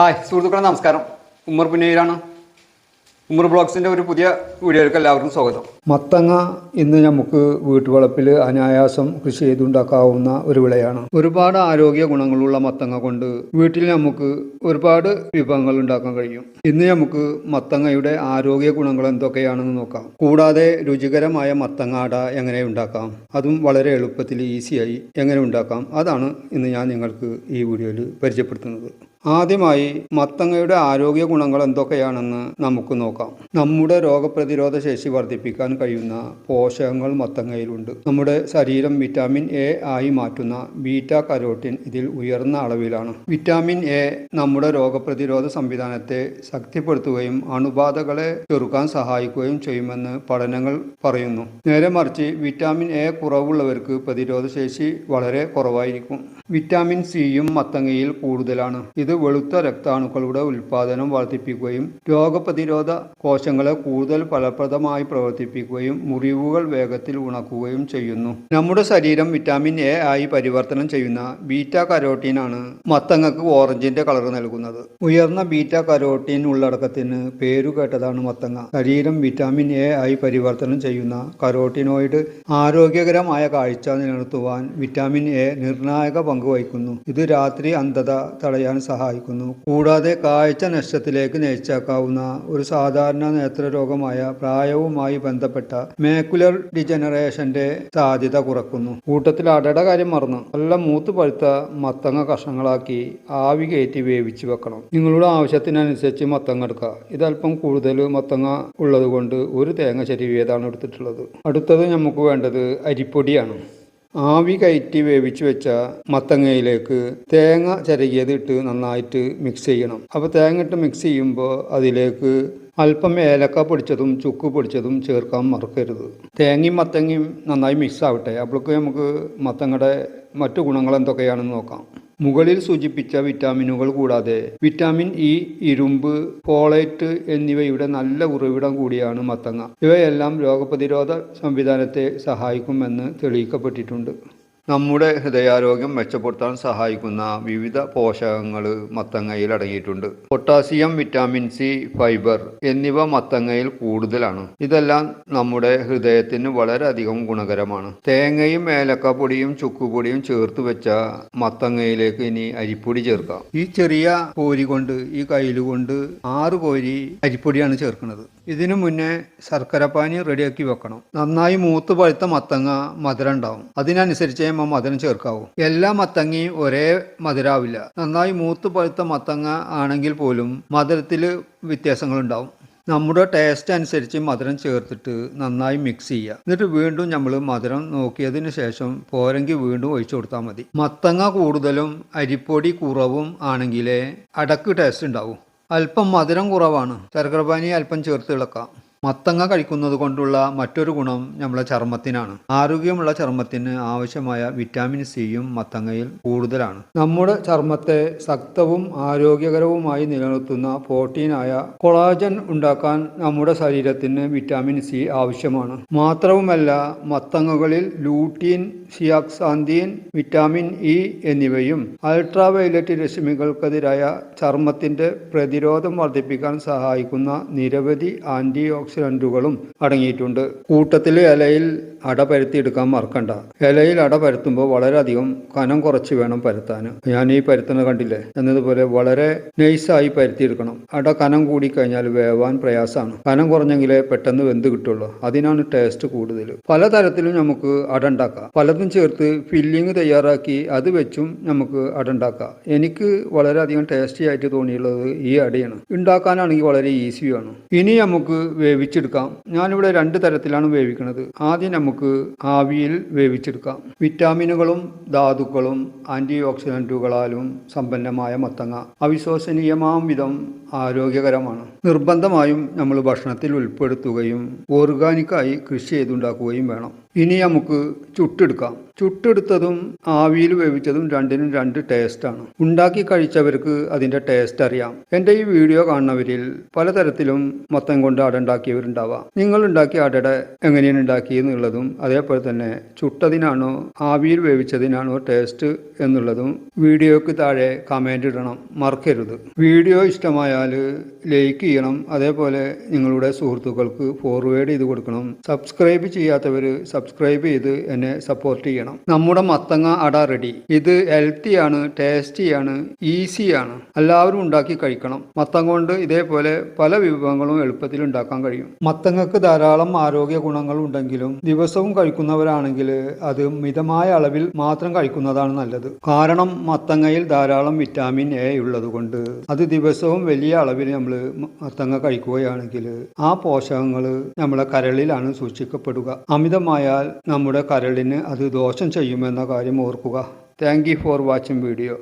Hi സുഹൃത്തുക്കളെ നമസ്കാരം. ഉമ്മർ പുന്നയിലാണ്. ഉമ്മർ ബ്ലോഗ്സിന്റെ ഒരു പുതിയ വീഡിയോയിലേക്ക് എല്ലാവർക്കും സ്വാഗതം. മത്തങ്ങ ഇന്ന് നമുക്ക് വീട്ടുവളപ്പിൽ അനായാസം കൃഷി ചെയ്തുണ്ടാക്കാവുന്ന ഒരു വിളയാണ്. ഒരുപാട് ആരോഗ്യ ഗുണങ്ങളുള്ള മത്തങ്ങ കൊണ്ട് വീട്ടിൽ നമുക്ക് ഒരുപാട് വിഭവങ്ങൾ ഉണ്ടാക്കാൻ കഴിയും. ഇന്ന് നമുക്ക് മത്തങ്ങയുടെ ആരോഗ്യ ഗുണങ്ങൾ എന്തൊക്കെയാണെന്ന് നോക്കാം. കൂടാതെ രുചികരമായ മത്തങ്ങാട എങ്ങനെ ഉണ്ടാക്കാം? അതും വളരെ എളുപ്പത്തിൽ ഈസിയായി എങ്ങനെ ഉണ്ടാക്കാം? അതാണ് ഇന്ന് ഞാൻ നിങ്ങൾക്ക് ഈ വീഡിയോയിൽ പരിചയപ്പെടുത്തുന്നത്. ആദ്യമായി മത്തങ്ങയുടെ ആരോഗ്യ ഗുണങ്ങൾ എന്തൊക്കെയാണെന്ന് നമുക്ക് നോക്കാം. നമ്മുടെ രോഗപ്രതിരോധ ശേഷി വർദ്ധിപ്പിക്കാൻ കഴിയുന്ന പോഷകങ്ങൾ മത്തങ്ങയിലുണ്ട്. നമ്മുടെ ശരീരം വിറ്റാമിൻ എ ആയി മാറ്റുന്ന ബീറ്റ കരോട്ടിൻ ഇതിൽ ഉയർന്ന അളവിലാണ്. വിറ്റാമിൻ എ നമ്മുടെ രോഗപ്രതിരോധ സംവിധാനത്തെ ശക്തിപ്പെടുത്തുകയും അണുബാധകളെ ചെറുക്കാൻ സഹായിക്കുകയും ചെയ്യുമെന്ന് പഠനങ്ങൾ പറയുന്നു. നേരെ മറിച്ച് വിറ്റാമിൻ എ കുറവുള്ളവർക്ക് പ്രതിരോധ ശേഷി വളരെ കുറവായിരിക്കും. വിറ്റാമിൻ സിയും മത്തങ്ങയിൽ കൂടുതലാണ്. ഇത് വെളുത്ത രക്താണുക്കളുടെ ഉൽപാദനം വർദ്ധിപ്പിക്കുകയും രോഗപ്രതിരോധ കോശങ്ങളെ കൂടുതൽ ഫലപ്രദമായി പ്രവർത്തിപ്പിക്കുകയും മുറിവുകൾ വേഗത്തിൽ ഉണക്കുകയും ചെയ്യുന്നു. നമ്മുടെ ശരീരം വിറ്റാമിൻ എ ആയി പരിവർത്തനം ചെയ്യുന്ന ബീറ്റ കരോട്ടീനാണ് മത്തങ്ങക്ക് ഓറഞ്ചിന്റെ കളർ നൽകുന്നത്. ഉയർന്ന ബീറ്റ കരോട്ടീൻ ഉള്ളടക്കത്തിന് പേരുകേട്ടതാണ് മത്തങ്ങ. ശരീരം വിറ്റാമിൻ എ ആയി പരിവർത്തനം ചെയ്യുന്ന കരോട്ടിനോയിഡ് ആരോഗ്യകരമായ കാഴ്ച നിലനിർത്തുവാൻ വിറ്റാമിൻ എ നിർണായക പങ്ക് വഹിക്കുന്നു. ഇത് രാത്രി അന്ധത തടയാൻ സഹായിക്കുന്നു. കൂടാതെ കാഴ്ച നഷ്ടത്തിലേക്ക് നയിച്ചേക്കാവുന്ന ഒരു സാധാരണ നേത്രരോഗമായ പ്രായവുമായി ബന്ധപ്പെട്ട മേക്കുലർ ഡിജനറേഷന്റെ സാധ്യത കുറക്കുന്നു. കൂട്ടത്തിൽ അടട കാര്യം മറന്നു നല്ല മൂത്ത് പഴുത്ത മത്തങ്ങ കഷ്ണങ്ങളാക്കി ആവി കയറ്റി വേവിച്ച് വെക്കണം. നിങ്ങളുടെ ആവശ്യത്തിനനുസരിച്ച് മത്തങ്ങ എടുക്കുക. ഇതല്പം കൂടുതൽ മത്തങ്ങ ഉള്ളതുകൊണ്ട് ഒരു തേങ്ങ ചെരുവിയതാണ് എടുത്തിട്ടുള്ളത്? അടുത്തത് നമുക്ക് വേണ്ടത് അരിപ്പൊടിയാണ്. ആവി കയറ്റി വേവിച്ച് വെച്ച മത്തങ്ങയിലേക്ക് തേങ്ങ ചിരകിയത് നന്നായിട്ട് മിക്സ് ചെയ്യണം. അപ്പോൾ തേങ്ങ ഇട്ട് മിക്സ് ചെയ്യുമ്പോൾ അതിലേക്ക് അല്പം ഏലക്ക പൊടിച്ചതും ചുക്ക് പൊടിച്ചതും ചേർക്കാൻ മറക്കരുത്. തേങ്ങയും മത്തങ്ങയും നന്നായി മിക്സ് ആവട്ടെ. അപ്പോഴേക്ക് നമുക്ക് മത്തങ്ങയുടെ മറ്റു ഗുണങ്ങൾ എന്തൊക്കെയാണെന്ന് നോക്കാം. മുകളിൽ സൂചിപ്പിച്ച വിറ്റാമിനുകൾ കൂടാതെ വിറ്റാമിൻ ഇ ഇരുമ്പ് ഫോളേറ്റ് എന്നിവയുടെ നല്ല ഉറവിടം കൂടിയാണ് മത്തങ്ങ. ഇവയെല്ലാം രോഗപ്രതിരോധ സംവിധാനത്തെ സഹായിക്കുമെന്ന് തെളിയിക്കപ്പെട്ടിട്ടുണ്ട്. നമ്മുടെ ഹൃദയാരോഗ്യം മെച്ചപ്പെടുത്താൻ സഹായിക്കുന്ന വിവിധ പോഷകങ്ങൾ മത്തങ്ങയിൽ അടങ്ങിയിട്ടുണ്ട്. പൊട്ടാസ്യം വിറ്റാമിൻ സി ഫൈബർ എന്നിവ മത്തങ്ങയിൽ കൂടുതലാണ്. ഇതെല്ലാം നമ്മുടെ ഹൃദയത്തിന് വളരെയധികം ഗുണകരമാണ്. തേങ്ങയും ഏലക്കപ്പൊടിയും ചുക്കുപൊടിയും ചേർത്ത് വെച്ച മത്തങ്ങയിലേക്ക് ഇനി അരിപ്പൊടി ചേർക്കാം. ഈ ചെറിയ കോരി കൊണ്ട് ഈ കയ്യിൽ കൊണ്ട് ആറ് കോരി അരിപ്പൊടിയാണ് ചേർക്കുന്നത്. ഇതിനു മുന്നേ ശർക്കരപ്പാനി റെഡിയാക്കി വെക്കണം. നന്നായി മൂത്ത് പഴുത്ത മത്തങ്ങ മധുരം ഉണ്ടാവും. അതിനനുസരിച്ച് നമ്മൾ മധുരം ചേർക്കാവൂ. എല്ലാ മത്തങ്ങയും ഒരേ മധുരാവില്ല. നന്നായി മൂത്ത് പഴുത്ത മത്തങ്ങ ആണെങ്കിൽ പോലും മധുരത്തിൽ വ്യത്യാസങ്ങളുണ്ടാവും. നമ്മുടെ ടേസ്റ്റ് അനുസരിച്ച് മധുരം ചേർത്തിട്ട് നന്നായി മിക്സ് ചെയ്യുക. എന്നിട്ട് വീണ്ടും നമ്മൾ മധുരം നോക്കിയതിന് ശേഷം പോരെങ്കിൽ വീണ്ടും ഒഴിച്ചു കൊടുത്താൽ മതി. മത്തങ്ങ കൂടുതലും അരിപ്പൊടി കുറവും ആണെങ്കിലേ അടക്ക് ടേസ്റ്റ് ഉണ്ടാവും. അല്പം മധുരം കുറവാണ്. ശർക്കരപ്പാനി അല്പം ചേർത്ത് ഇളക്കാം. മത്തങ്ങ കഴിക്കുന്നത് കൊണ്ടുള്ള മറ്റൊരു ഗുണം നമ്മളെ ചർമ്മത്തിനാണ്. ആരോഗ്യമുള്ള ചർമ്മത്തിന് ആവശ്യമായ വിറ്റാമിൻ സിയും മത്തങ്ങയിൽ കൂടുതലാണ്. നമ്മുടെ ചർമ്മത്തെ ശക്തവും ആരോഗ്യകരവുമായി നിലനിർത്തുന്ന പ്രോട്ടീനായ കൊളാജൻ ഉണ്ടാക്കാൻ നമ്മുടെ ശരീരത്തിന് വിറ്റാമിൻ സി ആവശ്യമാണ്. മാത്രവുമല്ല മത്തങ്ങകളിൽ ലൂട്ടീൻ സിയാക്സാന്തീൻ വിറ്റാമിൻ ഇ എന്നിവയും അൾട്രാവയലറ്റ് രശ്മികൾക്കെതിരായ ചർമ്മത്തിന്റെ പ്രതിരോധം വർദ്ധിപ്പിക്കാൻ സഹായിക്കുന്ന നിരവധി ആന്റി ഓക്സിഡന്റുകളും അടങ്ങിയിട്ടുണ്ട്. കൂട്ടത്തിൽ ഇലയിൽ അട പരത്തിയെടുക്കാൻ മറക്കണ്ട. ഇലയിൽ അട പരത്തുമ്പോൾ വളരെയധികം കനം കുറച്ച് വേണം പരത്താൻ. ഞാൻ ഈ പരത്തുന്നത് കണ്ടില്ലേ? എന്നതുപോലെ വളരെ നൈസായി പരത്തിയെടുക്കണം. അട കനം കൂടിക്കഴിഞ്ഞാൽ വേവാൻ പ്രയാസമാണ്. കനം കുറഞ്ഞെങ്കിലേ പെട്ടെന്ന് വെന്ത് കിട്ടുള്ളൂ. അതിനാണ് ടേസ്റ്റ് കൂടുതൽ പലതരത്തിലും നമുക്ക് അട ഉണ്ടാക്കാം. പലതും ചേർത്ത് ഫില്ലിങ് തയ്യാറാക്കി അത് വെച്ചും നമുക്ക് അട ഉണ്ടാക്കാം. എനിക്ക് വളരെയധികം ടേസ്റ്റി ആയിട്ട് തോന്നിയുള്ളത് ഈ അടയാണ്. ഉണ്ടാക്കാനാണെങ്കിൽ വളരെ ഈസിയാണ്. ഇനി നമുക്ക് വേവിച്ചെടുക്കാം. ഞാനിവിടെ രണ്ട് തരത്തിലാണ് വേവിക്കുന്നത് ആദ്യം നമുക്ക് ആവിയിൽ വേവിച്ചെടുക്കാം. വിറ്റാമിനുകളും ധാതുക്കളും ആന്റി ഓക്സിഡന്റുകളാലും സമ്പന്നമായ മത്തങ്ങ. അവിശ്വസനീയമാം വിധം ആരോഗ്യകരമാണ്. നിർബന്ധമായും നമ്മൾ ഭക്ഷണത്തിൽ ഉൾപ്പെടുത്തുകയും ഓർഗാനിക്കായി കൃഷി ചെയ്തുണ്ടാക്കുകയും വേണം. ഇനി നമുക്ക് ചുട്ടെടുക്കാം. ചുട്ടെടുത്തതും ആവിയിൽ വേവിച്ചതും രണ്ടിനും രണ്ട് ടേസ്റ്റാണ് ഉണ്ടാക്കി കഴിച്ചവർക്ക് അതിന്റെ ടേസ്റ്റ് അറിയാം. എന്റെ ഈ വീഡിയോ കാണുന്നവരിൽ പലതരത്തിലും മത്തം കൊണ്ട് അട ഉണ്ടാക്കിയവരുണ്ടാവാം. നിങ്ങൾ ഉണ്ടാക്കിയ അടയുടെ എങ്ങനെയാണ് ഉണ്ടാക്കിയെന്നുള്ളതും അതേപോലെ തന്നെ ചുട്ടതിനാണോ ആവിയിൽ വേവിച്ചതിനാണോ ടേസ്റ്റ് എന്നുള്ളതും വീഡിയോക്ക് താഴെ കമന്റ് ഇടണം. മറക്കരുത്. വീഡിയോ ഇഷ്ടമായാൽ ലൈക്ക് ചെയ്യണം. അതേപോലെ നിങ്ങളുടെ സുഹൃത്തുക്കൾക്ക് ഫോർവേഡ് ചെയ്ത് കൊടുക്കണം. സബ്സ്ക്രൈബ് ചെയ്യാത്തവർ സബ്സ്ക്രൈബ് ചെയ്ത് എന്നെ സപ്പോർട്ട് ചെയ്യണം. നമ്മുടെ മത്തങ്ങ അട റെഡി ഇത് ഹെൽത്തിയാണ് ടേസ്റ്റിയാണ് ഈസിയാണ് എല്ലാവരും ഉണ്ടാക്കി കഴിക്കണം. മത്തങ്ങ കൊണ്ട് ഇതേപോലെ പല വിഭവങ്ങളും എളുപ്പത്തിൽ ഉണ്ടാക്കാൻ കഴിയും. മത്തങ്ങക്ക് ധാരാളം ആരോഗ്യ ഗുണങ്ങൾ ഉണ്ടെങ്കിലും ദിവസവും കഴിക്കുന്നവരാണെങ്കിൽ അത് മിതമായ അളവിൽ മാത്രം കഴിക്കുന്നതാണ് നല്ലത്. കാരണം മത്തങ്ങയിൽ ധാരാളം വിറ്റാമിൻ എ ഉള്ളതുകൊണ്ട് അത് ദിവസവും വലിയ അളവിൽ നമ്മൾ മത്തങ്ങ കഴിക്കുകയാണെങ്കിൽ ആ പോഷകങ്ങൾ നമ്മളെ കരളിലാണ് സൂക്ഷിക്കപ്പെടുക. അമിതമായാൽ നമ്മുടെ കരളിന് അത് ദോഷം ചെയ്യുമെന്ന കാര്യം ഓർക്കുക. Thank for watching video.